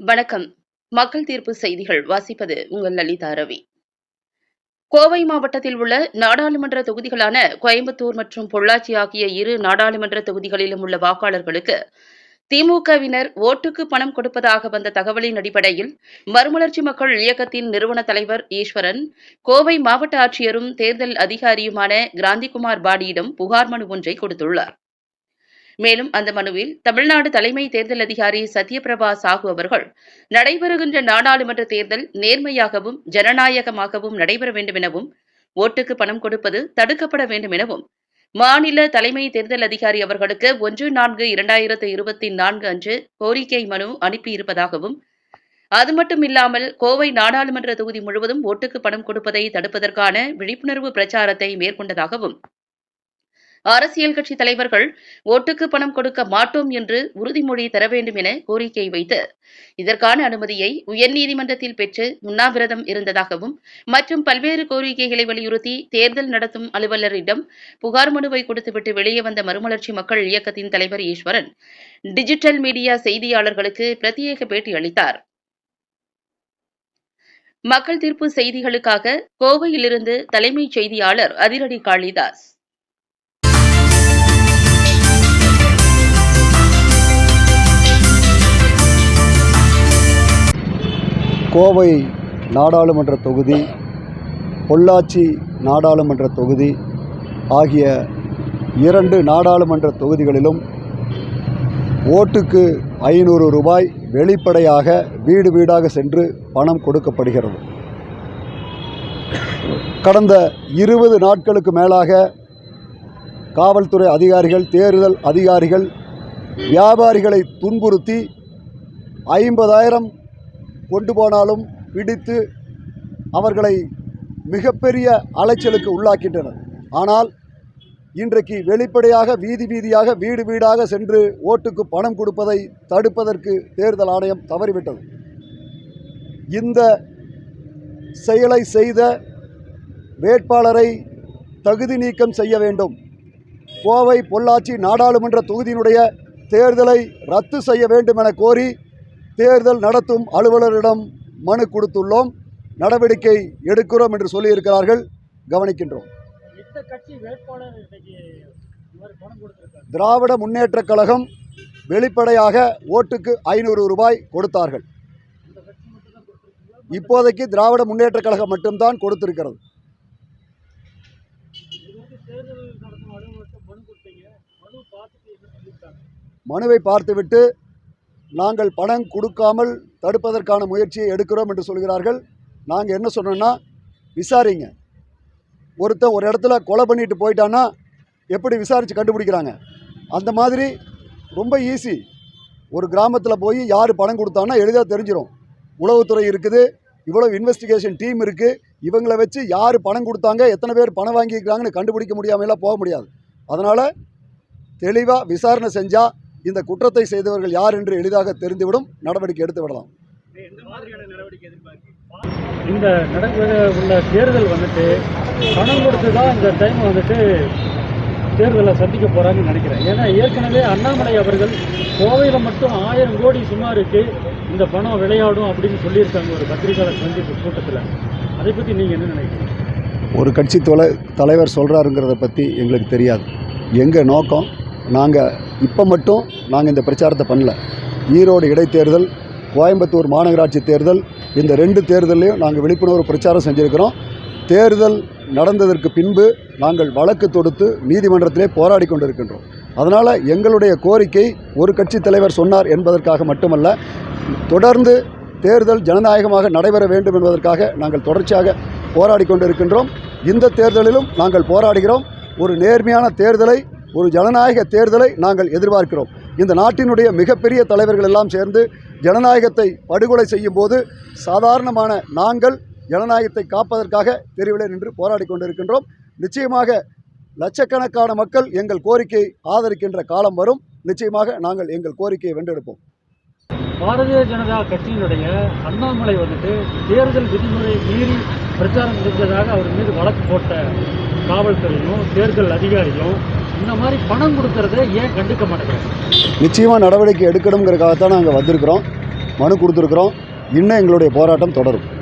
வணக்கம். மக்கள் தீர்ப்பு செய்திகள் வாசிப்பது உங்கள் லலிதா ரவி. கோவை மாவட்டத்தில் உள்ள நாடாளுமன்ற தொகுதிகளான கோயம்புத்தூர் மற்றும் பொள்ளாச்சி ஆகிய இரு நாடாளுமன்ற தொகுதிகளிலும் உள்ள வாக்காளர்களுக்கு திமுகவினர் ஓட்டுக்கு பணம் கொடுப்பதாக வந்த தகவலின் அடிப்படையில் மறுமலர்ச்சி மக்கள் இயக்கத்தின் நிறுவன தலைவர் ஈஸ்வரன் கோவை மாவட்ட ஆட்சியரும் தேர்தல் அதிகாரியுமான கிராந்திகுமார் பாடியிடம் புகார் மனு ஒன்றை கொடுத்துள்ளார். மேலும் அந்த மனுவில் தமிழ்நாடு தலைமை தேர்தல் அதிகாரி சத்யபிரபா சாஹூ அவர்கள் நடைபெறுகின்ற நாடாளுமன்ற தேர்தல் நேர்மையாகவும் ஜனநாயகமாகவும் நடைபெற வேண்டும் எனவும் ஓட்டுக்கு பணம் கொடுப்பது தடுக்கப்பட வேண்டும் எனவும் மாநில தலைமை தேர்தல் அதிகாரி அவர்களுக்கு ஒன்று நான்கு இரண்டாயிரத்து இருபத்தி நான்கு அன்று கோரிக்கை மனு அனுப்பியிருப்பதாகவும் அது மட்டுமில்லாமல் கோவை நாடாளுமன்ற தொகுதி முழுவதும் ஓட்டுக்கு பணம் கொடுப்பதை தடுப்பதற்கான விழிப்புணர்வு பிரச்சாரத்தை மேற்கொண்டதாகவும் அரசியல் கட்சி தலைவர்கள் ஓட்டுக்கு பணம் கொடுக்க மாட்டோம் என்று உறுதிமொழி தர வேண்டும் என கோரிக்கை வைத்து இதற்கான அனுமதியை உயர்நீதிமன்றத்தில் பெற்று உண்ணாவிரதம் இருந்ததாகவும் மற்றும் பல்வேறு கோரிக்கைகளை வலியுறுத்தி தேர்தல் நடத்தும் அலுவலரிடம் புகார் மனுவை கொடுத்துவிட்டு வெளியே வந்த மறுமலர்ச்சி மக்கள் இயக்கத்தின் தலைவர் ஈஸ்வரன் டிஜிட்டல் மீடியா செய்தியாளர்களுக்கு பிரத்யேக பேட்டி அளித்தார். மக்கள் தீர்ப்பு செய்திகளுக்காக கோவையிலிருந்து தலைமைச் செய்தியாளர் அதிரடி காளிதாஸ். கோவை நாடாளுமன்ற தொகுதி பொள்ளாச்சி நாடாளுமன்ற தொகுதி ஆகிய இரண்டு நாடாளுமன்ற தொகுதிகளிலும் ஓட்டுக்கு ஐநூறு ரூபாய் வெளிப்படையாக வீடு வீடாக சென்று பணம் கொடுக்கப்படுகிறது. கடந்த இருபது நாட்களுக்கு மேலாக காவல்துறை அதிகாரிகள் தேர்தல் அதிகாரிகள் வியாபாரிகளை துன்புறுத்தி ஐம்பதாயிரம் கொண்டு போனாலும் பிடித்து அவர்களை மிகப்பெரிய அலைச்சலுக்கு உள்ளாக்கின்றனர் ஆனால் இன்றைக்கு வெளிப்படையாக வீதி வீதியாக வீடு வீடாக சென்று ஓட்டுக்கு பணம் கொடுப்பதை தடுப்பதற்கு தேர்தல் ஆணையம் தவறிவிட்டது. இந்த செயலை செய்த வேட்பாளரை தகுதி நீக்கம் செய்ய வேண்டும். கோவை பொள்ளாச்சி நாடாளுமன்ற தொகுதியினுடைய தேர்தலை ரத்து செய்ய வேண்டும் என கோரி தேர்தல் நடத்தும் அலுவலரிடம் மனு கொடுத்துள்ளோம். நடவடிக்கை எடுக்கிறோம் என்று சொல்லியிருக்கிறார்கள். கவனிக்கின்றோம். திராவிட முன்னேற்றக் கழகம் வெளிப்படையாக ஓட்டுக்கு ஐநூறு ரூபாய் கொடுத்தார்கள். இப்போதைக்கு திராவிட முன்னேற்றக் கழகம் மட்டும்தான் கொடுத்திருக்கிறது. மனுவை பார்த்துவிட்டு நாங்கள் பணம் கொடுக்காமல் தடுப்பதற்கான முயற்சியை எடுக்கிறோம் என்று சொல்கிறார்கள். நாங்கள் என்ன சொன்னோன்னா விசாரிங்க. ஒருத்தன் ஒரு இடத்துல கொலை பண்ணிட்டு போயிட்டான்னா எப்படி விசாரித்து கண்டுபிடிக்கிறாங்க? அந்த மாதிரி ரொம்ப ஈஸி ஒரு கிராமத்தில் போய் யார் பணம் கொடுத்தான்னா எளிதாக தெரிஞ்சிடும் உளவுத்துறை இருக்குது இவ்வளோ இன்வெஸ்டிகேஷன் டீம் இருக்குது இவங்களை வச்சு யார் பணம் கொடுத்தாங்க எத்தனை பேர் பணம் வாங்கியிருக்கிறாங்கன்னு கண்டுபிடிக்க முடியாமலாம் போக முடியாது. அதனால் தெளிவாக விசாரணை செஞ்சால் இந்த குற்றத்தை செய்தவர்கள் யார் என்று எளிதாக தெரிந்துவிடும். நடவடிக்கை எடுத்து விடலாம். இந்த நடக்கிற உள்ள தேர்தல் வந்துட்டு பணம் கொடுத்து தான் இந்த டைம் வந்துட்டு தேர்தலை சந்திக்க போகிறாங்கன்னு நினைக்கிறேன். ஏன்னா ஏற்கனவே அண்ணாமலை அவர்கள் கோவையில் மட்டும் ஆயிரம் கோடி சுமாருக்கு இந்த பணம் விளையாடும் அப்படின்னு சொல்லியிருக்காங்க ஒரு பத்திரிகையாளர் சந்திப்பு கூட்டத்தில். அதை பற்றி நீங்கள் என்ன நினைக்கிறீங்க? ஒரு கட்சி தொலை தலைவர் சொல்கிறாருங்கிறத பற்றி எங்களுக்கு தெரியாது. எங்கள் நோக்கம்? நாங்கள் இப்போ மட்டும் நாங்கள் இந்த பிரச்சாரத்தை பண்ணல. ஈரோடு இடைத்தேர்தல் கோயம்புத்தூர் மாநகராட்சி தேர்தல் இந்த ரெண்டு தேர்தலையும் நாங்கள் விழிப்புணர்வு பிரச்சாரம் செஞ்சுருக்கிறோம். தேர்தல் நடந்ததற்கு பின்பு நாங்கள் வழக்கு தொடுத்து நீதிமன்றத்திலே போராடி கொண்டிருக்கின்றோம். அதனால் எங்களுடைய கோரிக்கை ஒரு கட்சி தலைவர் சொன்னார் என்பதற்காக மட்டுமல்ல தொடர்ந்து தேர்தல் ஜனநாயகமாக நடைபெற வேண்டும் என்பதற்காக நாங்கள் தொடர்ச்சியாக போராடி கொண்டிருக்கின்றோம். இந்த தேர்தலிலும் நாங்கள் போராடுகிறோம். ஒரு நேர்மையான தேர்தலை ஒரு ஜனநாயக தேர்தலை நாங்கள் எதிர்பார்க்கிறோம். இந்த நாட்டினுடைய மிகப்பெரிய தலைவர்கள் எல்லாம் சேர்ந்து ஜனநாயகத்தை படுகொலை செய்யும் போது சாதாரணமான நாங்கள் ஜனநாயகத்தை காப்பதற்காக தெருவிலே நின்று போராடி கொண்டிருக்கின்றோம். நிச்சயமாக லட்சக்கணக்கான மக்கள் எங்கள் கோரிக்கையை ஆதரிக்கின்ற காலம் வரும். நிச்சயமாக நாங்கள் எங்கள் கோரிக்கையை வென்றெடுப்போம். பாரதிய ஜனதா கட்சியினுடைய அண்ணாமலை வந்துட்டு தேர்தல் விதிமுறை மீறி பிரச்சாரம் செஞ்சதாக அவர் மீது வழக்கு போட்ட காவல்துறையும் தேர்தல் அதிகாரியும் இந்த மாதிரி பணம் கொடுக்கறத ஏன் கண்டுக்க மாட்டேங்கிறாங்க? நிச்சயமாக நடவடிக்கை எடுக்கணுங்கிறக்காகத்தான் நாங்கள் வந்திருக்கிறோம். மனு கொடுத்துருக்குறோம். இன்னும் எங்களுடைய போராட்டம் தொடரும்.